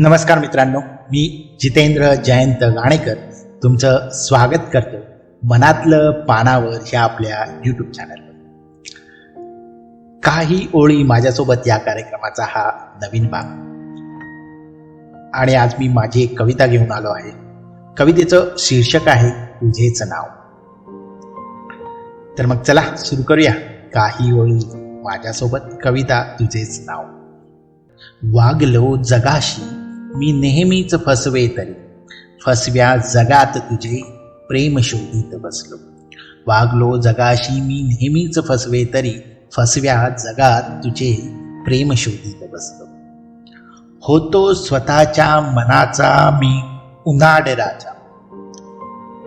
नमस्कार मित्रांनो मी जितेंद्र जयंत गाणेकर तुमचं स्वागत करतो मनातलं पानावर ह्या आपल्या यूट्यूब चॅनलवर काही ओळी माझ्यासोबत या कार्यक्रमाचा हा नवीन भाग. आणि आज मी माझी एक कविता घेऊन आलो आहे. कवितेचं शीर्षक आहे तुझेच नाव. तर मग चला सुरू करूया. काही ओळी माझ्यासोबत कविता तुझेच नाव. वागलो जगाशी मी नेहमीच फसवे तरी. फसव्या जगात तुझे प्रेम शोधित बसलो. वागलो जगाशी मी नेहमीच फसवे तरी फसव्या जगात तुझे प्रेम शोधित बसलो. होतो स्वतःच्या मनाचा मी उनाड राजा.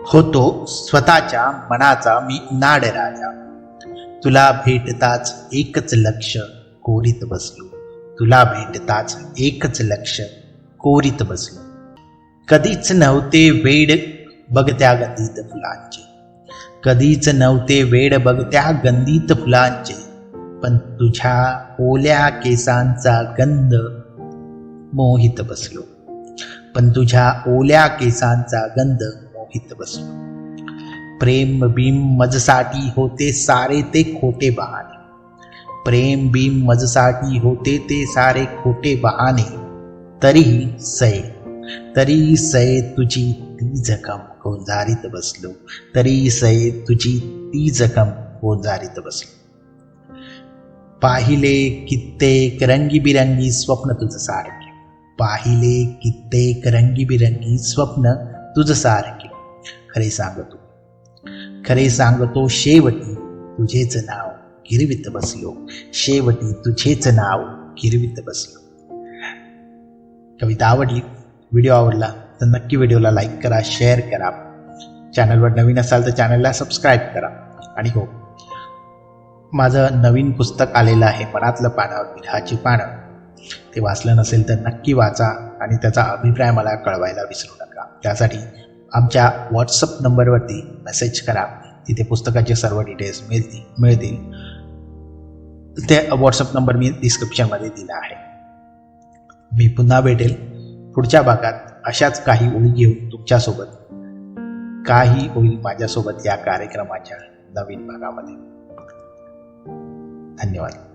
होतो स्वतःच्या मनाचा मी उनाड राजा. तुला भेटताच एकच लक्ष कोरीत बसलो. तुला भेटताच एकच लक्ष कोरीत बसलो. कधीच नव्हते वेड बघत्या गंधीत फुलांचे. कधीच नव्हते वेड बघत्या गंधीत फुलांचे. पण तुझ्या ओल्या केसांचा गंध मोहित बसलो. पण तुझ्या ओल्या केसांचा गंध मोहित बसलो. प्रेम बीम मजसाठी होते सारे ते खोटे बहाणे. प्रेम बीम मजसाठी होते ते सारे खोटे बहाणे. तरीही सय. तरी सय तुझी ती जखम गोंजारीत बसलो. तरी सय तुझी ती जखम गोंजारीत बसलो. पाहिले कित्येक रंगीबिरंगी स्वप्न तुझं सारखे. पाहिले कित्येक रंगीबिरंगी स्वप्न तुझं सारखे. खरे सांगतो. खरे सांगतो शेवटी तुझेच नाव गिरवित बसलो. शेवटी तुझेच नाव गिरवित बसलो. कविता आवडली व्हिडिओ आवडला तर नक्की व्हिडिओला लाईक करा शेअर करा. चॅनलवर नवीन असाल तर चॅनलला सबस्क्राईब करा. आणि हो माझं नवीन पुस्तक आलेलं आहे मनातलं पानावर विरहाची पानं. ते वाचलं नसेल तर नक्की वाचा आणि त्याचा अभिप्राय मला कळवायला विसरू नका. त्यासाठी आमच्या व्हॉट्सअप नंबरवरती मेसेज करा. तिथे पुस्तकाचे सर्व डिटेल्स मिळतील मिळतील. ते व्हॉट्सअप नंबर मी डिस्क्रिप्शनमध्ये दिला आहे. मी पुन्हा भेटेल. पुढच्या भागात अशाच काही ओळी घेऊन तुमच्यासोबत. काही ओळी माझ्यासोबत या कार्यक्रमाच्या नवीन भागामध्ये. धन्यवाद.